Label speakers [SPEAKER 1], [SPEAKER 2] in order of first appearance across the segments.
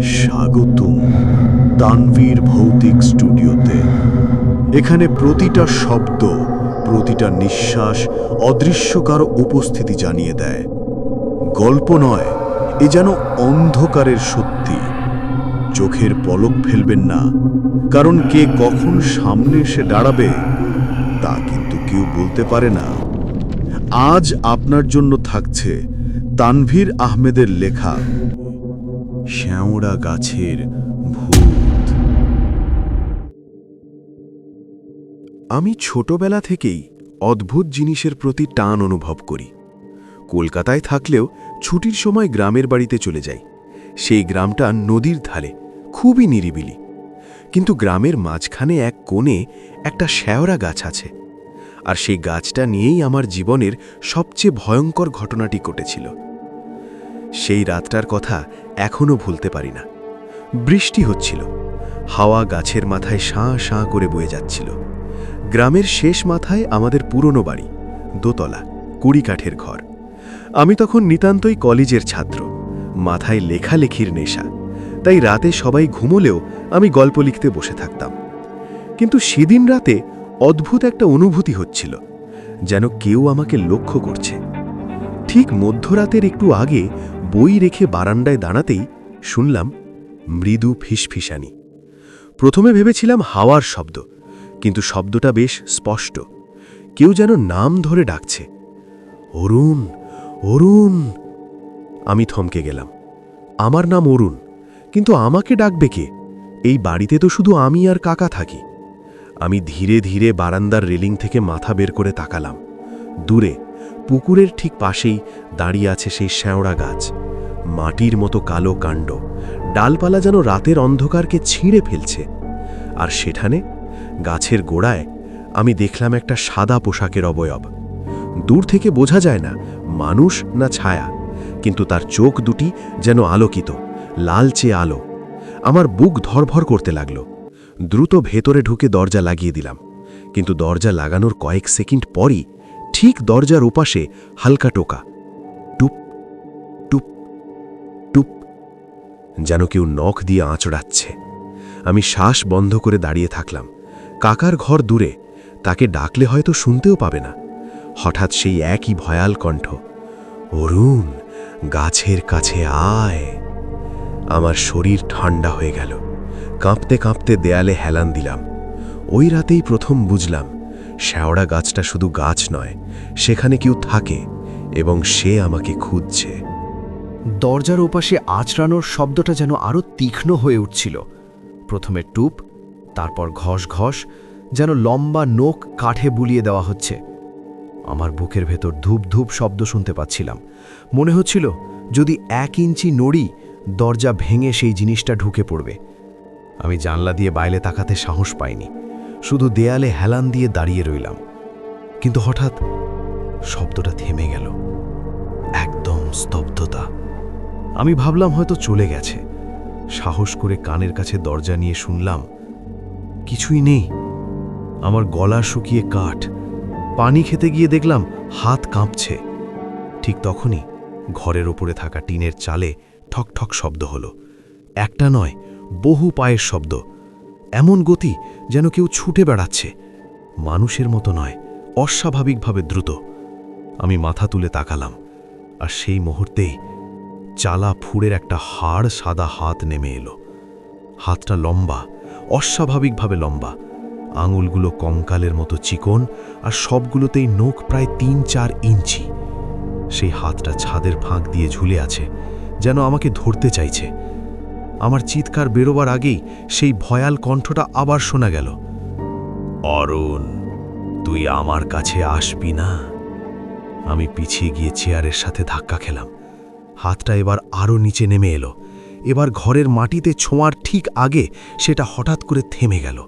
[SPEAKER 1] স্বাগতম তানভীর ভৌতিক স্টুডিওতে। এখানে প্রতিটা শব্দ, প্রতিটা নিঃশ্বাস অদৃশ্য কারও উপস্থিতি জানিয়ে দেয়। গল্প নয়, এ যেন অন্ধকারের সত্যি। চোখের পলক ফেলবেন না, কারণ কে কখন সামনে এসে দাঁড়াবে, তা কিন্তু কেউ বলতে পারে না। আজ আপনার জন্য থাকছে তানভীর আহমেদের লেখা শ্যাওড়া গাছের ভূত।
[SPEAKER 2] আমি ছোটবেলা থেকেই অদ্ভুত জিনিসের প্রতি টান অনুভব করি। কলকাতায় থাকলেও ছুটির সময় গ্রামের বাড়িতে চলে যাই। সেই গ্রামটা নদীর ধারে খুবই নিরিবিলি। কিন্তু গ্রামের মাঝখানে এক কোণে একটা শ্যাওড়া গাছ আছে। আর সেই গাছটা নিয়েই আমার জীবনের সবচেয়ে ভয়ঙ্কর ঘটনাটি ঘটেছিল। সেই রাতটার কথা এখনও ভুলতে পারি না। বৃষ্টি হচ্ছিল। হাওয়া গাছের মাথায় শাঁ শাঁ করে বয়ে যাচ্ছিল। গ্রামের শেষ মাথায় আমাদের পুরনো বাড়ি, দোতলা, কুড়ি কাঠের ঘর। আমি তখন নিতান্তই কলেজের ছাত্র, মাথায় লেখালেখির নেশা। তাই রাতে সবাই ঘুমোলেও আমি গল্প লিখতে বসে থাকতাম। কিন্তু সেদিন রাতে অদ্ভুত একটা অনুভূতি হচ্ছিল, যেন কেউ আমাকে লক্ষ্য করছে। ঠিক মধ্যরাতের একটু আগে বই রেখে বারান্দায় দাঁড়াতেই শুনলাম মৃদু ফিসফিসানি। প্রথমে ভেবেছিলাম হাওয়ার শব্দ, কিন্তু শব্দটা বেশ স্পষ্ট। কেউ যেন নাম ধরে ডাকছে, অরুণ অরুণ! আমি থমকে গেলাম। আমার নাম অরুণ, কিন্তু আমাকে ডাকবে কে? এই বাড়িতে তো শুধু আমি আর কাকা থাকি। আমি ধীরে ধীরে বারান্দার রেলিং থেকে মাথা বের করে তাকালাম। দূরে, পুকুরের ঠিক পাশেই দাঁড়িয়ে আছে সেই শ্যাওড়া গাছ। মাটির মতো কালো কাণ্ড। ডালপালা যেন রাতের অন্ধকারকে ছিঁড়ে ফেলছে। আর সেখানে, গাছের গোড়ায়, আমি দেখলাম একটা সাদা পোশাকের অবয়ব। দূর থেকে বোঝা যায় না, মানুষ না ছায়া। কিন্তু তার চোখ দুটি যেন আলোকিত, লালচে আলো। আমার বুক ধরভর করতে লাগল। দ্রুত ভেতরে ঢুকে দরজা লাগিয়ে দিলাম। কিন্তু দরজা লাগানোর কয়েক সেকেন্ড পরই, ঠিক দরজার ওপাশে হালকা টোকা। যেন কেউ নখ দিয়ে আঁচড়াচ্ছে। আমি শ্বাস বন্ধ করে দাঁড়িয়ে থাকলাম। কাকার ঘর দূরে। তাকে ডাকলে হয়তো শুনতেও পাবে না। হঠাৎ সেই একই ভয়াল কণ্ঠ, অরুণ, গাছের কাছে আয়। আমার শরীর ঠান্ডা হয়ে গেল। কাঁপতে কাঁপতে দেয়ালে হেলান দিলাম। ওই রাতেই প্রথম বুঝলাম, শ্যাওড়া গাছটা শুধু গাছ নয়, সেখানে কেউ থাকে এবং সে আমাকে খুঁজছে।
[SPEAKER 3] দরজার ওপাশে আঁচড়ানোর শব্দটা যেন আরও তীক্ষ্ণ হয়ে উঠছিল। প্রথমে টুপ, তারপর ঘস ঘস যেন লম্বা নোক কাঠে বুলিয়ে দেওয়া হচ্ছে। আমার বুকের ভেতর ধূপ ধূপ শব্দ শুনতে পাচ্ছিলাম। মনে হচ্ছিল যদি এক ইঞ্চি নড়ি দরজা ভেঙে সেই জিনিসটা ঢুকে পড়বে। আমি জানলা দিয়ে বাইরে তাকাতে সাহস পাইনি। শুধু দেয়ালে হেলান দিয়ে দাঁড়িয়ে রইলাম। কিন্তু হঠাৎ শব্দটা থেমে গেল। একদম স্তব্ধতা। আমি ভাবলাম হয়তো চলে গেছে। সাহস করে কানের কাছে দরজা নিয়ে শুনলাম, কিছুই নেই। আমার গলা শুকিয়ে কাঠ। পানি খেতে গিয়ে দেখলাম হাত কাঁপছে। ঠিক তখনই ঘরের ওপরে থাকা টিনের চালে ঠক ঠক শব্দ হলো। একটা নয়, বহু পায়ের শব্দ। এমন গতি যেন কেউ ছুটে বেড়াচ্ছে। মানুষের মতো নয়, অস্বাভাবিকভাবে দ্রুত। আমি মাথা তুলে তাকালাম, আর সেই মুহূর্তেই চালা ফুড়ের একটা হাড় সাদা হাত নেমে এলো। হাতটা লম্বা, অস্বাভাবিকভাবে লম্বা। আঙুলগুলো কঙ্কালের মতো চিকন আর সবগুলোতেই নোখ প্রায় তিন চার ইঞ্চি। সেই হাতটা ছাদের ফাঁক দিয়ে ঝুলে আছে, যেন আমাকে ধরতে চাইছে। আমার চিৎকার বেরোবার আগেই সেই ভয়াল কণ্ঠটা আবার শোনা গেল। অরুণ, তুই আমার কাছে আসবি না? আমি পিছিয়ে গিয়ে চেয়ারের সাথে ধাক্কা খেলাম। হাতটা এবার আরও নিচে নেমে এলো। এবার ঘরের মাটিতে ছোঁয়ার ঠিক আগে সেটা হঠাৎ করে থেমে গেল।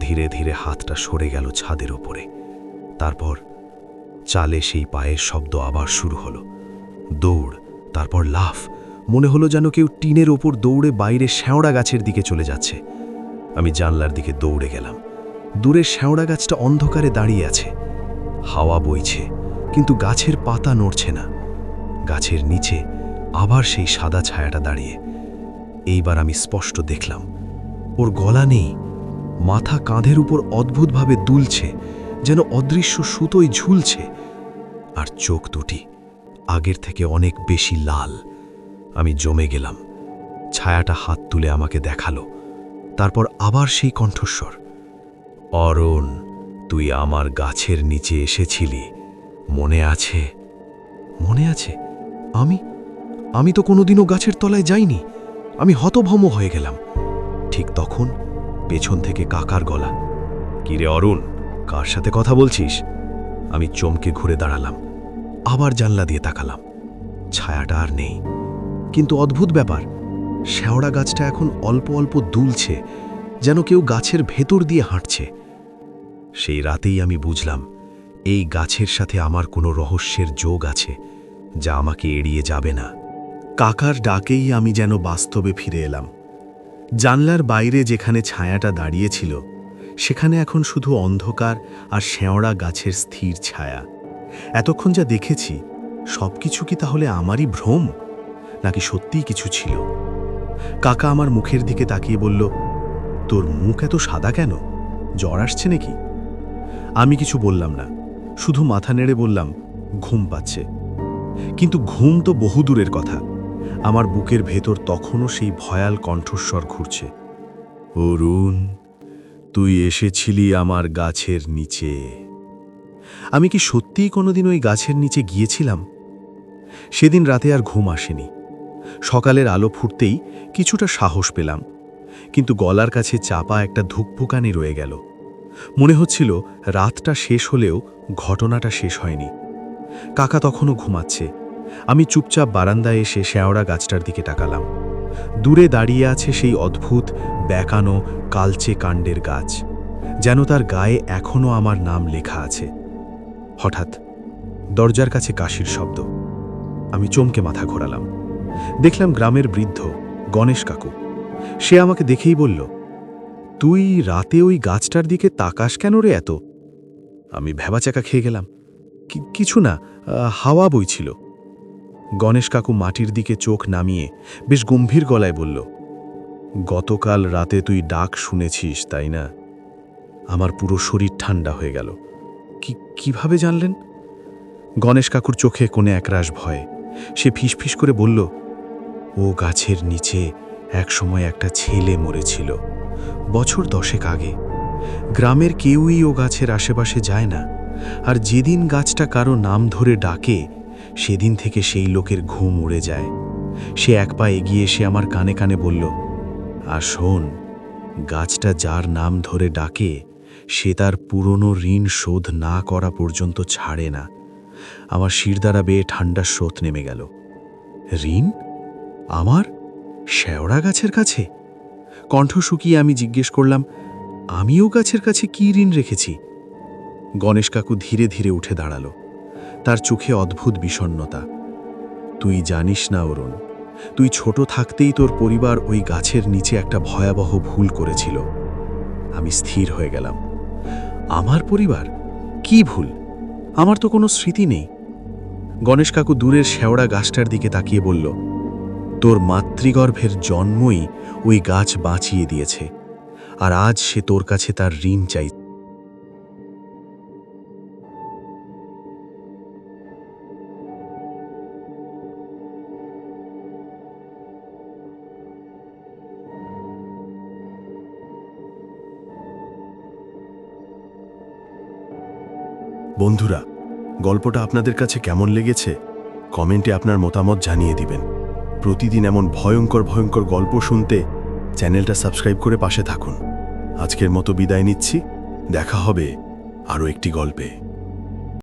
[SPEAKER 3] ধীরে ধীরে হাতটা সরে গেল ছাদের ওপরে। তারপর চালে সেই পায়ের শব্দ আবার শুরু হলো। দৌড়, তারপর লাফ। মনে হলো যেন কেউ টিনের ওপর দৌড়ে বাইরে শ্যাওড়া গাছের দিকে চলে যাচ্ছে। আমি জানলার দিকে দৌড়ে গেলাম। দূরে শ্যাওড়া গাছটা অন্ধকারে দাঁড়িয়ে আছে। হাওয়া বইছে, কিন্তু গাছের পাতা নড়ছে না। গাছের নিচে আবার সেই সাদা ছায়াটা দাঁড়িয়ে। এইবার আমি স্পষ্ট দেখলাম, ওর গলা নেই, মাথা কাঁধের উপর অদ্ভুতভাবে দুলছে, যেন অদৃশ্য সুতোয় ঝুলছে, আর চোখ দুটি আগের থেকে অনেক বেশি লাল। আমি জমে গেলাম, ছায়াটা হাত তুলে আমাকে দেখাল, তারপর আবার সেই কণ্ঠস্বর, অরণ, তুই আমার গাছের নিচে এসেছিলি, মনে আছে? মনে আছে? আমি? আমি তো কোনোদিনও গাছের তলায় যাইনি। আমি হতভম্ব হয়ে গেলাম। ঠিক তখন পেছন থেকে কাকার গলা, কিরে অরুণ, কার সাথে কথা বলছিস? আমি চমকে ঘুরে দাঁড়ালাম। আবার জানলা দিয়ে তাকালাম। ছায়াটা আর নেই। কিন্তু অদ্ভুত ব্যাপার, শেওড়া গাছটা এখন অল্প অল্প দুলছে, যেন কেউ গাছের ভেতর দিয়ে হাঁটছে। সেই রাতেই আমি বুঝলাম, এই গাছের সাথে আমার কোনো রহস্যের যোগ আছে। যা আমাকে এড়িয়ে যাবে না।
[SPEAKER 2] কাকার ডাকেই আমি যেন বাস্তবে ফিরে এলাম। জানলার বাইরে যেখানে ছায়াটা দাঁড়িয়েছিল, সেখানে এখন শুধু অন্ধকার আর শেওড়া গাছের স্থির ছায়া। এতক্ষণ যা দেখেছি সব কিছু কি তাহলে আমারই ভ্রম? নাকি সত্যিই কিছু ছিল? কাকা আমার মুখের দিকে তাকিয়ে বলল, তোর মুখ এত সাদা কেন? জ্বর আসছে নাকি? আমি কিছু বললাম না, শুধু মাথা নেড়ে বললাম, ঘুম পাচ্ছে। কিন্তু ঘুম তো বহুদূরের কথা। আমার বুকের ভেতর তখনও সেই ভয়াল কণ্ঠস্বর ঘুরছে। অরুণ, তুই এসেছিলি আমার গাছের নিচে। আমি কি সত্যিই কোনোদিন ওই গাছের নিচে গিয়েছিলাম? সেদিন রাতে আর ঘুম আসেনি। সকালের আলো ফুটতেই কিছুটা সাহস পেলাম, কিন্তু গলার কাছে চাপা একটা ধুকপুকানি রয়ে গেল। মনে হচ্ছিল রাতটা শেষ হলেও ঘটনাটা শেষ হয়নি। কাকা তখনও ঘুমাচ্ছে। আমি চুপচাপ বারান্দায় এসে শেওড়া গাছটার দিকে তাকালাম। দূরে দাঁড়িয়ে আছে সেই অদ্ভুত, ব্যাকানো, কালচে কাণ্ডের গাছ, যেন তার গায়ে এখনও আমার নাম লেখা আছে। হঠাৎ দরজার কাছে কাশির শব্দ। আমি চমকে মাথা ঘোরালাম। দেখলাম গ্রামের বৃদ্ধ, গণেশ কাকু। সে আমাকে দেখেই বলল, তুই রাতে ওই গাছটার দিকে তাকাস কেন রে এত? আমি ভেবাচাকা খেয়ে গেলাম। "কি- কিছু না হাওয়া বইছিল। গণেশ কাকু মাটির দিকে চোখ নামিয়ে বেশ গম্ভীর গলায় বলল, গতকাল রাতে তুই ডাক শুনেছিস, তাই না? আমার পুরো শরীর ঠান্ডা হয়ে গেল। কি, কীভাবে জানলেন? গণেশ কাকুর চোখে কোণে একরাশ ভয়। সে ফিসফিস করে বলল, ও গাছের নিচে একসময় একটা ছেলে মরেছিল, বছর দশেক আগে। গ্রামের কেউই ও গাছের আশেপাশে যায় না। আর যেদিন গাছটা কারও নাম ধরে ডাকে, সেদিন থেকে সেই লোকের ঘুম উড়ে যায়। সে এক পা এগিয়ে এসে আমার কানে কানে বলল, আর শোন, গাছটা যার নাম ধরে ডাকে, সে তার পুরনো ঋণ শোধ না করা পর্যন্ত ছাড়ে না। আমার শিরদাঁড়া বেয়ে ঠান্ডার স্রোত নেমে গেল। ঋণ? আমার? শেওড়া গাছের কাছে? কণ্ঠ শুকিয়ে আমি জিজ্ঞেস করলাম, আমিও গাছের কাছে কি ঋণ রেখেছি? গণেশ কাকু ধীরে ধীরে উঠে দাঁড়াল। তার চোখে অদ্ভুত বিষণ্ণতা। তুই জানিস না, অরুণ, তুই ছোট থাকতেই তোর পরিবার ওই গাছের নিচে একটা ভয়াবহ ভুল করেছিল। আমি স্থির হয়ে গেলাম। আমার পরিবার? কি ভুল? আমার তো কোনো স্মৃতি নেই। গণেশ কাকু দূরের শেওড়া গাছটার দিকে তাকিয়ে বলল, তোর মাতৃগর্ভের জন্মই ওই গাছ বাঁচিয়ে দিয়েছে, আর আজ সে তোর কাছে তার ঋণ চাই বন্ধুরা, গল্পটা আপনাদের কাছে কেমন লেগেছে, কমেন্টে আপনার মতামত জানিয়ে দিবেন। প্রতিদিন এমন ভয়ঙ্কর ভয়ঙ্কর গল্প শুনতে চ্যানেলটা সাবস্ক্রাইব করে পাশে থাকুন। আজকের মতো বিদায় নিচ্ছি, দেখা হবে আরও একটি গল্পে।